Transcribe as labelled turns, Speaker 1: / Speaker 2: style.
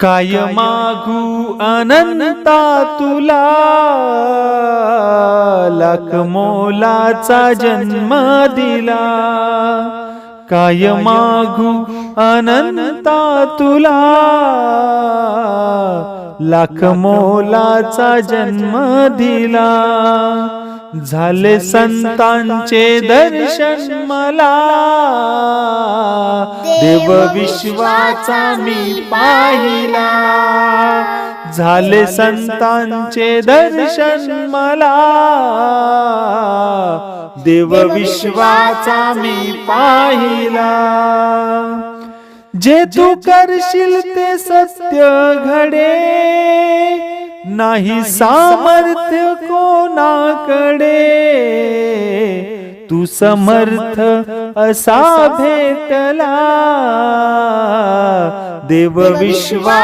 Speaker 1: काय मागू अनंता तुला लाख मोलाचा जन्म दिला. काय मागू अनंता तुला लाख मोलाचा जन्म दिला. झाले संतांचे दर्शन मला. देव विश्वाचा मी पाहिला. झाले संतांचे दर्शन मला. देव विश्वाचा मी पाहिला. जे तू करशील ते सत्य घडे. नाही सामर्थ्य कोणाकडे. तू समर्थ असा भेटला. देव विश्वा